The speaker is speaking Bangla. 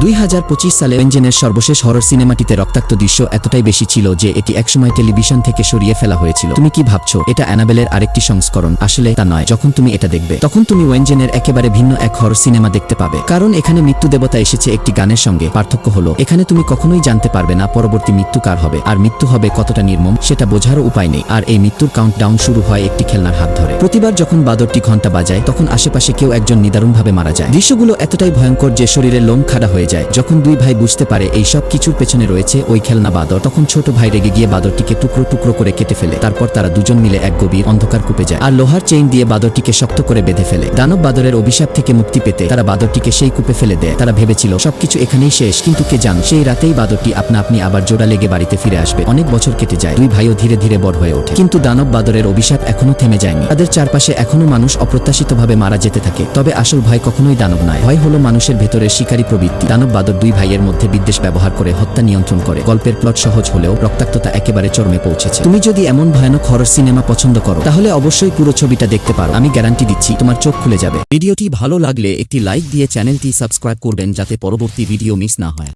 দুই হাজার পঁচিশ সালে ওয়েঞ্জেনের সর্বশেষ হরর সিনেমাটিতে রক্তাক্ত দৃশ্য এতটাই বেশি ছিল যে এটি একসময় টেলিভিশন থেকে সরিয়ে ফেলা হয়েছিল। তুমি কি ভাবছ? এটা অ্যানাবেলের আরেকটি সংস্করণ। আসলে তা নয়। যখন তুমি এটা দেখবে, তখন তুমি ওয়েঞ্জেনের একেবারে ভিন্ন এক হরর সিনেমা দেখতে পাবে। কারণ এখানে মৃত্যু দেবতা এসেছে একটি গানের সঙ্গে। পার্থক্য হলো, এখানে তুমি কখনোই জানতে পারবে না পরবর্তী মৃত্যু কার হবে, আর মৃত্যু হবে কতটা নির্মম, সেটা বোঝারও উপায় নেই। আর এই মৃত্যুর কাউন্টডাউন শুরু হয় একটি খেলনার হাত ধরে। প্রতিবার যখন বাদরটি ঘণ্টা বাজায়, তখন আশেপাশে কেউ একজন নিদারুণভাবে মারা যায়। দৃশ্যগুলো এতটাই ভয়ঙ্কর যে শরীরের লোম খাড়া হয়ে যায়। যখন দুই ভাই বুঝতে পারে এই সব কিছুর পেছনে রয়েছে ওই খেলনা বাদর, তখন ছোট ভাই রেগে গিয়ে বাদরটিকে টুকরো টুকরো করে কেটে ফেলে। তারপর তারা দুজন মিলে এক গভীর অন্ধকার কূপে যায় আর লোহার চেইন দিয়ে বাদরটিকে শক্ত করে বেঁধে ফেলে। দানব বাদরের অভিশাপ থেকে মুক্তি পেতে তারা বাদরটিকে সেই কূপে ফেলে দেয়। তারা ভেবেছিল, সবকিছু এখানেই শেষ, কিন্তু কে জান, সেই রাতেই বাদরটি আপনা আপনি আবার জোড়া লেগে বাড়িতে ফিরে আসবে। অনেক বছর কেটে যায়, দুই ভাইও ধীরে ধীরে বড় হয়ে ওঠে। কিন্তু দানব বাদরের অভিশাপ এখনও থেমে যায়নি। তাদের চারপাশে এখনও মানুষ অপ্রত্যাশিতভাবে মারা যেতে থাকে। তবে আসল ভয় কখনোই দানব নয়। ভয় হলো মানুষের ভেতরের শিকারী প্রবৃত্তি। দানব বাদর দুই ভাইয়ের মধ্যে বিদ্বেষ ব্যবহার করে হত্যা নিয়ন্ত্রণ করে। গল্পের প্লট সহজ হলেও রক্তাক্ততা একেবারে চরমে পৌঁছেছে। তুমি যদি এমন ভয়ানক হরর সিনেমা পছন্দ করো, তাহলে অবশ্যই পুরো ছবিটা দেখতে পারো। আমি গ্যারান্টি দিচ্ছি, তোমার চোখ খুলে যাবে। ভিডিওটি ভালো লাগলে একটি লাইক দিয়ে চ্যানেলটি সাবস্ক্রাইব করবেন, যাতে পরবর্তী ভিডিও মিস না হয়।